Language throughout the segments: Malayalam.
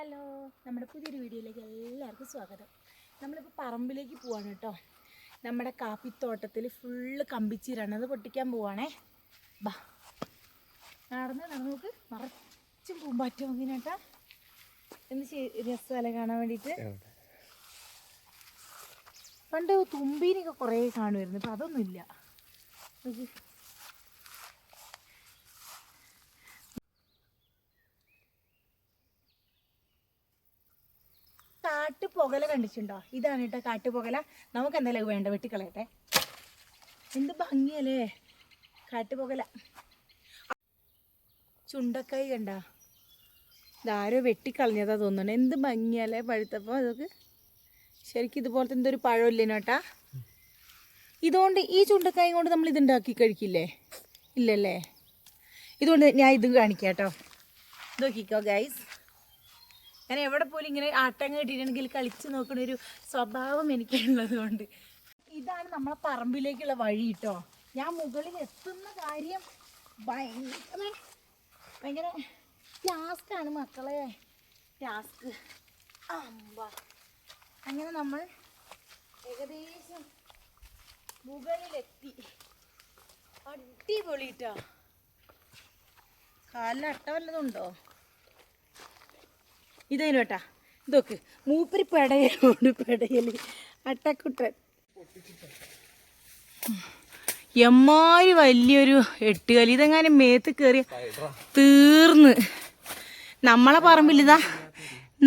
ഹലോ. നമ്മുടെ പുതിയൊരു വീഡിയോയിലേക്ക് എല്ലാവർക്കും സ്വാഗതം. നമ്മളിപ്പോൾ പറമ്പിലേക്ക് പോവാണ് കേട്ടോ നമ്മുടെ കാപ്പിത്തോട്ടത്തിൽ ഫുള്ള് കമ്പിച്ചീരാണ്. അത് പൊട്ടിക്കാൻ പോവാണേ. ബാ. നടന്ന് നടന്ന് നോക്ക്. നിറച്ചും പൂമ്പാറ്റം എന്ത് ശരി- രസമല്ലേ കാണാൻ വേണ്ടിയിട്ട്? പണ്ട് തുമ്പീനൊക്കെ കുറേ കാണുമായിരുന്നു. ഇപ്പം അതൊന്നുമില്ല. കാട്ടുപുകല കണ്ടിട്ടുണ്ടോ? ഇതാണ് കേട്ടോ കാട്ടുപുകല. നമുക്ക് എന്തായാലും വേണ്ട വെട്ടിക്കളയട്ടെ. എന്ത് ഭംഗിയല്ലേ? കാട്ടുപുകല. ചുണ്ടക്കായി കണ്ട. ഇതാരോ വെട്ടിക്കളഞ്ഞതാ തോന്നുന്നു. എന്ത് ഭംഗിയല്ലേ പഴുത്തപ്പോൾ അതൊക്കെ? ശരിക്കും ഇതുപോലത്തെ എന്തൊരു പഴമില്ലേനോ ഏട്ടാ ഇതുകൊണ്ട് ഈ ചുണ്ടക്കായും കൊണ്ട് നമ്മൾ ഇതുണ്ടാക്കി കഴിക്കില്ലേ? ഇല്ലല്ലേ? ഇതുകൊണ്ട് ഞാൻ ഇത് കാണിക്കാം കേട്ടോ. നോക്കിക്കോ ഗൈസ് ഞാൻ എവിടെ പോലും ഇങ്ങനെ ആട്ടം കേട്ടിട്ടുണ്ടെങ്കിൽ കളിച്ച് നോക്കുന്ന ഒരു സ്വഭാവം എനിക്കുള്ളത് കൊണ്ട്. ഇതാണ് നമ്മളെ പറമ്പിലേക്കുള്ള വഴി കേട്ടോ ഞാൻ മുകളിൽ എത്തുന്ന കാര്യം ഭയങ്കര ഭയങ്കര ടാസ്ക്കാണ് മക്കളെ. ടാസ്ക് അങ്ങനെ നമ്മൾ ഏകദേശം മുകളിലെത്തി. അടിപൊളിട്ടോ കാലിന് അട്ട വല്ലതുണ്ടോ ഇതേനു കേട്ടാ ഇതൊക്കെ. മൂപ്പരി പെടയലുണ്ട് പെടയൽ. അട്ടക്കുട്ടൻ. എമ്മാരി വലിയൊരു എട്ടുകലി ഇതെങ്ങാനും മേത്ത് കയറിയ തീർന്ന്. നമ്മളെ പറമ്പിലിതാ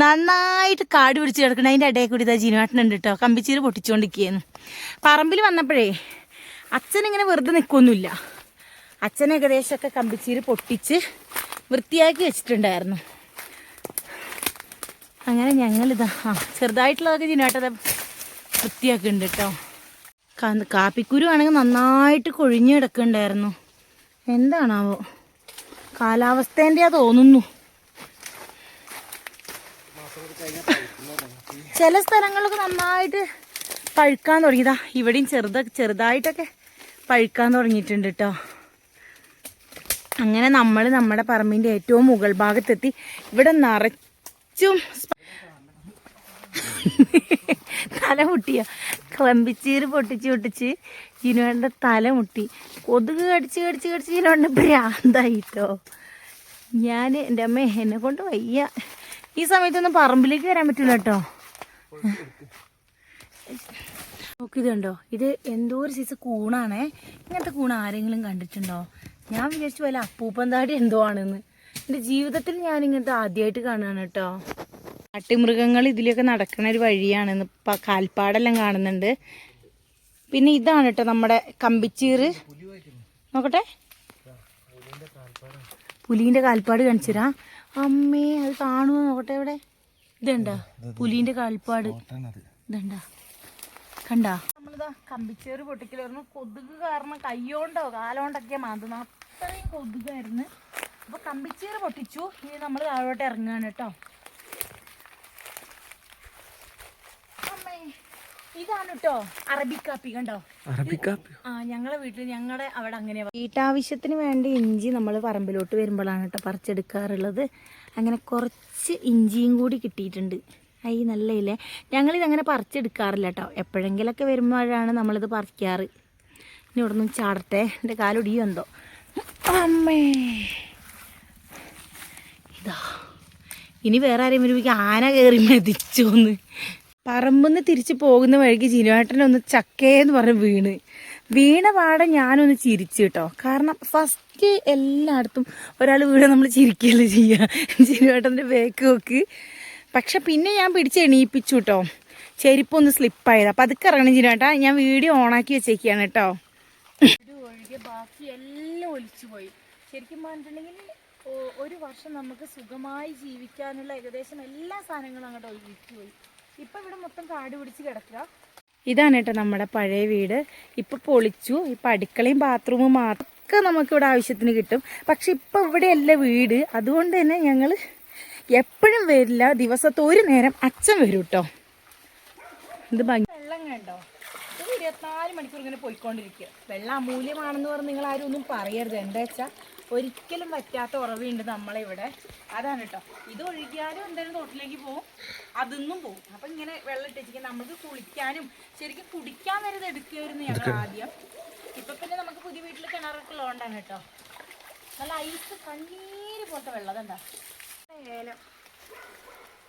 നന്നായിട്ട് കാട് പിടിച്ച് കിടക്കണം. അതിന്റെ ഇടയിൽ കൂടി ഇതാ ജീനുവാട്ടനുണ്ട് കേട്ടോ കമ്പിച്ചീര് പൊട്ടിച്ചുകൊണ്ടിരിക്കുകയെന്ന് പറമ്പിൽ വന്നപ്പോഴേ അച്ഛനിങ്ങനെ വെറുതെ നിൽക്കൊന്നുമില്ല അച്ഛൻ ഏകദേശമൊക്കെ കമ്പിച്ചീര് പൊട്ടിച്ച് വൃത്തിയാക്കി വെച്ചിട്ടുണ്ടായിരുന്നു. അങ്ങനെ ഞങ്ങളിതാ ആ ചെറുതായിട്ടുള്ളതൊക്കെ ജിനാട്ടത് വൃത്തിയാക്കുന്നുണ്ട് കേട്ടോ കാപ്പിക്കുരു ആണെങ്കിൽ നന്നായിട്ട് കൊഴിഞ്ഞ് കിടക്കുന്നുണ്ടായിരുന്നു. എന്താണാവോ? കാലാവസ്ഥേന്റെയാ തോന്നുന്നു. ചില സ്ഥലങ്ങളൊക്കെ നന്നായിട്ട് പഴുക്കാൻ തുടങ്ങിയതാ ഇവിടെയും ചെറുത ചെറുതായിട്ടൊക്കെ പഴുക്കാൻ തുടങ്ങിയിട്ടുണ്ട് കേട്ടോ അങ്ങനെ നമ്മൾ നമ്മുടെ പറമ്പിന്റെ ഏറ്റവും മുകൾ ഭാഗത്തെത്തി. ഇവിടെ നിറച്ചും സ്പ- തല മുട്ടിയ. ക്ലമ്പിച്ചീര് പൊട്ടിച്ച് പൊട്ടിച്ച് ജിനുവേണ്ട തല മുട്ടി. കൊതുക് കടിച്ച് കടിച്ച് കടിച്ച് ജിനുവേണ്ട ഭ്രാന്തായിട്ടോ. ഞാൻ എന്റെ അമ്മ എന്നെ കൊണ്ട് വയ്യ. ഈ സമയത്തൊന്നും പറമ്പിലേക്ക് വരാൻ പറ്റില്ല കേട്ടോ. നോക്കിയതുണ്ടോ ഇത് എന്തോ ഒരു സൈസ് കൂണാണേ. ഇങ്ങനത്തെ കൂൺ ആരെങ്കിലും കണ്ടിട്ടുണ്ടോ? ഞാൻ വിചാരിച്ചു പോലെ അപ്പൂപ്പന്താടി എന്തോ ആണെന്ന്. എന്റെ ജീവിതത്തിൽ ഞാൻ ഇങ്ങനത്തെ ആദ്യമായിട്ട് കാണുകയാണ് കേട്ടോ. കാട്ടുമൃഗങ്ങൾ ഇതിലൊക്കെ നടക്കുന്ന ഒരു വഴിയാണ്. കാൽപ്പാടെല്ലാം കാണുന്നുണ്ട്. പിന്നെ ഇതാണ് കേട്ടോ നമ്മുടെ കമ്പിച്ചീറ്. നോക്കട്ടെ. പുലീന്റെ കാൽപ്പാട് കാണിച്ചുതരാ അമ്മേ അത് കാണുമോ നോക്കട്ടെ ഇവിടെ. ഇതുണ്ടാ? പുലീന്റെ കാൽപ്പാട്. ഇതുണ്ടാ? കണ്ടാ? നമ്മളിതാ കമ്പിച്ചേറ് പൊട്ടിക്കലായിരുന്നു കൊതുക് കാരണം കയ്യോണ്ടോ കാലോണ്ടൊക്കെ മാന്തുന്ന അത്രയും കൊതുകായിരുന്നു. അപ്പൊ കമ്പിച്ചീറ് പൊട്ടിച്ചു. ഇനി നമ്മൾ താഴോട്ട് ഇറങ്ങുകയാണ് കേട്ടോ. അമ്മേ ഇതാണ് കേട്ടോ അറബിക്കാപ്പി കണ്ടോ? അറബിക്കാപ്പി? ആ ഞങ്ങളെ വീട്ടിൽ ഞങ്ങളുടെ അവിടെ അങ്ങനെ വീട്ടാവശ്യത്തിന് വേണ്ടി ഇഞ്ചി നമ്മൾ പറമ്പിലോട്ട് വരുമ്പോഴാണ് കേട്ടോ പറിച്ചെടുക്കാറുള്ളത്. അങ്ങനെ കുറച്ച് ഇഞ്ചിയും കൂടി കിട്ടിയിട്ടുണ്ട്. അയ്യ് നല്ല ഇല്ലേ ഞങ്ങളിതങ്ങനെ പറിച്ചെടുക്കാറില്ല കേട്ടോ. എപ്പോഴെങ്കിലൊക്കെ വരുമ്പോഴാണ് നമ്മളിത് പറിക്കാറ്. ഇനി ഇവിടെ നിന്ന് ചാടട്ടെ. എന്റെ കാലൊടിയോ എന്തോ അമ്മേ. ഇതാ ഇനി വേറെ ആരെയും വരുമ്പോൾ ആന കയറി മെതിച്ചോന്ന്. പറമ്പെന്ന് തിരിച്ച് പോകുന്ന വഴിക്ക് ജിനുവേട്ടനൊന്ന് ചക്കേന്ന് പറഞ്ഞ് വീണ്. വീണ പാടെ ഞാനൊന്ന് ചിരിച്ചു കേട്ടോ. കാരണം ഫസ്റ്റ് എല്ലായിടത്തും ഒരാൾ വീട് നമ്മൾ ചിരിക്കുകയല്ലേ ചെയ്യുക ജിനുവേട്ടന്റെ ബേക്ക് നോക്ക്. പക്ഷെ പിന്നെ ഞാൻ പിടിച്ച് എണീപ്പിച്ചു കേട്ടോ. ചെരുപ്പൊന്ന് സ്ലിപ്പായത് അപ്പം അതൊക്കെ ഇറങ്ങണം ജിനുവേട്ടാ. ഞാൻ വീഡിയോ ഓണാക്കി വെച്ചേക്കാണ് കേട്ടോ. ഒഴികെ ബാക്കി എല്ലാം ഒലിച്ചു പോയി. ശരിക്കും പറഞ്ഞിട്ടുണ്ടെങ്കിൽ ഒരു വർഷം നമുക്ക് സുഖമായി ജീവിക്കാനുള്ള ഏകദേശം എല്ലാ സാധനങ്ങളും അങ്ങോട്ട് ഒഴിച്ചു പോയി. ഇപ്പൊ ഇവിടെ മൊത്തം കാട് പിടിച്ച് കിടക്കുക. ഇതാണ് കേട്ടോ നമ്മുടെ പഴയ വീട്. ഇപ്പൊ പൊളിച്ചു. ഇപ്പൊ അടുക്കളയും ബാത്റൂമും മാത്രമൊക്കെ നമുക്ക് ഇവിടെ ആവശ്യത്തിന് കിട്ടും. പക്ഷെ ഇപ്പൊ ഇവിടെയല്ല വീട്. അതുകൊണ്ട് തന്നെ ഞങ്ങൾ എപ്പോഴും വരില്ല. ദിവസത്തെ ഒരു നേരം അച്ഛൻ വരും കേട്ടോ. ഇത് ഭംഗി. വെള്ളം കണ്ടോ? ഇത് ഇരുപത്തിനാല് മണിക്കൂർ ഇങ്ങനെ പോയിക്കൊണ്ടിരിക്കുക. വെള്ളം അമൂല്യമാണെന്ന് പറഞ്ഞ് നിങ്ങൾ ആരും ഒന്നും പറയരുത്. എന്താ വെച്ചാൽ ഒരിക്കലും പറ്റാത്ത ഉറവുണ്ട് നമ്മളെ ഇവിടെ അതാണ് കേട്ടോ. ഇത് ഒഴുകിയാലും എന്തായാലും തോട്ടിലേക്ക് പോകും അതിന്നും പോകും അപ്പം ഇങ്ങനെ വെള്ളം ഇട്ടിരിക്കും നമുക്ക് കുളിക്കാനും ശരിക്കും കുടിക്കാൻ വരെ ഇത് എടുക്കുമായിരുന്നു ഞങ്ങൾ ആദ്യം. ഇപ്പം പിന്നെ നമുക്ക് പുതിയ വീട്ടിൽ കിണറൊക്കെ ഉള്ളതുകൊണ്ടാണ് കേട്ടോ. നല്ല ഐസ് കണ്ണീര് പോലത്തെ വെള്ളം അതെന്താ ഏലം.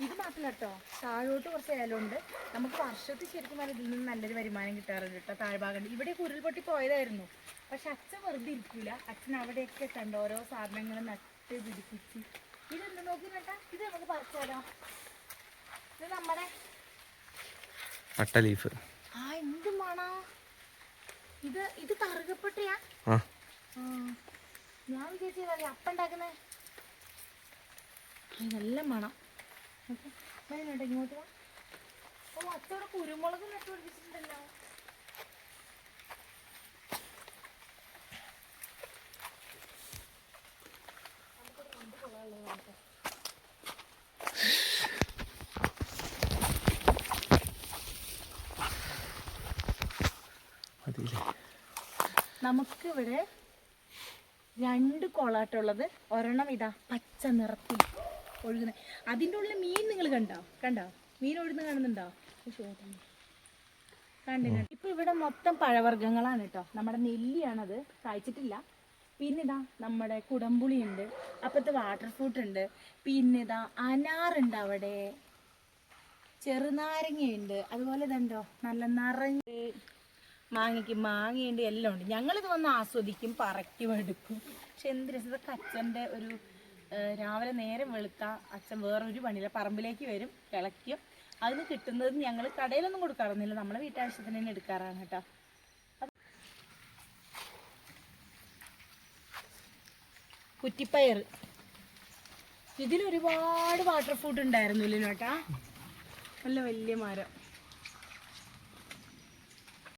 ഇത് മാത്രമല്ല കേട്ടോ താഴോട്ട് കുറച്ച് ഏലമുണ്ട് നമുക്ക് വർഷത്തിൽ ശരിക്കും പറഞ്ഞാൽ ഇതിൽ നിന്ന് നല്ലൊരു വരുമാനം കിട്ടാറുണ്ട് കേട്ടോ താഴ്ഭാഗം. ഇവിടെ ഉരുൾപൊട്ടി പോയതായിരുന്നു. പക്ഷെ അച്ഛൻ വെറുതെ ഇരിക്കൂല. അച്ഛൻ അവിടെയൊക്കെ കണ്ട് ഓരോ സാധനങ്ങൾ നട്ട് പിടിപ്പിച്ച്. ഇതെന്ത് നോക്കി കേട്ടാ ഇത് നമുക്ക് പറിച്ചാലോ ഇത് നമ്മുടെ ലീഫ്. ആ എന്ത് മണാ? ഇത് ഇത് കറുകപ്പെട്ടയാ. ഞാൻ വിചാരിച്ചതല്ലേ അപ്പം ഉണ്ടാക്കുന്നേ. നല്ല മണം. വരുന്നുണ്ടോ ഇങ്ങോട്ട് വാ. ഓ അച്ചവിടെ കുരുമുളക് നട്ടു പിടിപ്പിച്ചിട്ടുണ്ടല്ലോ. മതിയില്ലേ? നമുക്ക് ഇവിടെ രണ്ട് കൊളാട്ടുള്ളത് ഒരെണ്ണം ഇതാ പച്ച നിറത്തിൽ. ഒഴുകുന്ന. അതിന്റെ ഉള്ളിൽ മീൻ നിങ്ങൾ കണ്ടോ? കണ്ടോ? മീൻ ഒഴുകുന്ന കാണുന്നുണ്ടോ? കണ്ടില്ല ഇപ്പൊ ഇവിടെ മൊത്തം പഴവർഗങ്ങളാണ് കേട്ടോ. നമ്മുടെ നെല്ലിയാണത്. കായ്ച്ചിട്ടില്ല. പിന്നെ ഇതാ നമ്മുടെ കുടംപുളി ഉണ്ട് അപ്പുറത്ത് വാട്ടർ ഫ്രൂട്ട് ഉണ്ട്. പിന്നെ ഇതാ അനാറുണ്ട് അവിടെ. ചെറുനാരങ്ങയുണ്ട്. അതുപോലെ ഇതുണ്ടോ നല്ല നിറഞ്ഞ് മാങ്ങയ്ക്ക് മാങ്ങയുണ്ട് എല്ലാം ഉണ്ട്. ഞങ്ങളിത് വന്ന് ആസ്വദിക്കും പറിക്കും എടുക്കും. പക്ഷെ എന്ത് രസം കച്ചന്റെ ഒരു രാവിലെ നേരം വെളുത്ത അച്ഛൻ വേറൊരു പണിയില്ല. പറമ്പിലേക്ക് വരും കിളയ്ക്കും. അതിന് കിട്ടുന്നത് ഞങ്ങൾ കടയിലൊന്നും കൊടുക്കാറൊന്നുമില്ല. നമ്മളെ വീട്ടാവശ്യത്തിന് തന്നെ എടുക്കാറാണ് കേട്ടോ. കുറ്റിപ്പയർ. ഇതിൽ ഒരുപാട് വാട്ടർ ഫ്രൂട്ട് ഉണ്ടായിരുന്നു ഇല്ലേട്ടാ നല്ല വലിയ മരം.